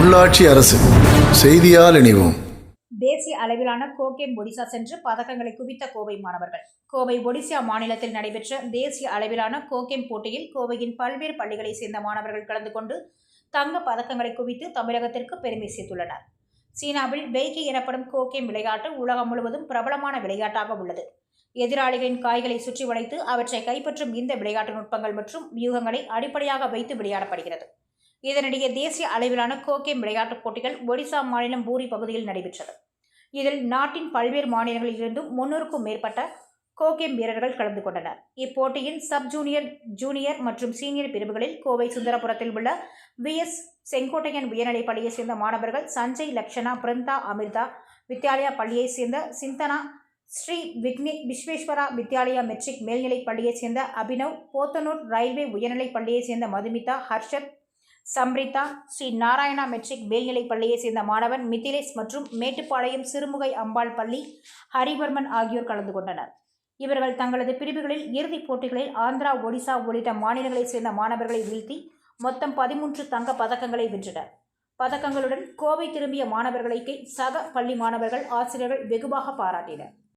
உள்ளாட்சி அரசு செய்தியால் இணைவோம். தேசிய அளவிலான கோகேம் ஒடிசா சென்று பதக்கங்களை குவித்த கோவை மாணவர்கள். கோவை ஒடிசா மாநிலத்தில் நடைபெற்ற தேசிய அளவிலான கோகேம் போட்டியில் கோவையின் பல்வேறு பள்ளிகளைச் சேர்ந்த மாணவர்கள் கலந்து கொண்டு தங்க பதக்கங்களை குவித்து தமிழகத்திற்கு பெருமை சேர்த்துள்ளனர். சீனாவில் பெய்கி எனப்படும் கோகேம் விளையாட்டு உலகம் முழுவதும் பிரபலமான விளையாட்டாக உள்ளது. எதிராளிகளின் காய்களை சுற்றி வளைத்து அவற்றை கைப்பற்றும் இந்த விளையாட்டு நுட்பங்கள் மற்றும் வியூகங்களை அடிப்படையாக வைத்து விளையாடப்படுகிறது. இதனிடையே தேசிய அளவிலான கோகேம் விளையாட்டுப் போட்டிகள் ஒடிசா மாநிலம் பூரி பகுதியில் நடைபெற்றது. இதில் நாட்டின் பல்வேறு மாநிலங்களில் இருந்தும் முன்னூறுக்கும் மேற்பட்ட கோகேம் வீரர்கள் கலந்து கொண்டனர். இப்போட்டியின் சப் ஜூனியர் ஜூனியர் மற்றும் சீனியர் பிரிவுகளில் கோவை சுந்தரபுரத்தில் உள்ள விஎஸ் செங்கோட்டையன் உயர்நிலைப் பள்ளியைச் சேர்ந்த மாணவர்கள் சஞ்சய் லக்ஷனா பிருந்தா அமிர்தா வித்யாலயா பள்ளியைச் சேர்ந்த சிந்தனா ஸ்ரீ விக்னே விஸ்வேஸ்வரா வித்யாலயா மெட்ரிக் மேல்நிலைப் பள்ளியைச் சேர்ந்த அபினவ் போத்தனூர் ரயில்வே உயர்நிலைப் பள்ளியைச் சேர்ந்த மதுமிதா ஹர்ஷத் சம்ரிதா ஸ்ரீ நாராயணா மெட்ரிக் மேல்நிலைப் பள்ளியைச் சேர்ந்த மாணவன் மிதிலேஷ் மற்றும் மேட்டுப்பாளையம் சிறுமுகை அம்பாள் பள்ளி ஹரிவர்மன் ஆகியோர் கலந்து கொண்டனர். இவர்கள் தங்களது பிரிவுகளில் இறுதிப் போட்டிகளில் ஆந்திரா ஒடிசா உள்ளிட்ட மாநிலங்களைச் சேர்ந்த மாணவர்களை வீழ்த்தி மொத்தம் பதிமூன்று தங்க பதக்கங்களை வென்றனர். பதக்கங்களுடன் கோவை திரும்பிய மாணவர்களுக்கு சக பள்ளி மாணவர்கள் ஆசிரியர்கள் வெகுவாக பாராட்டினர்.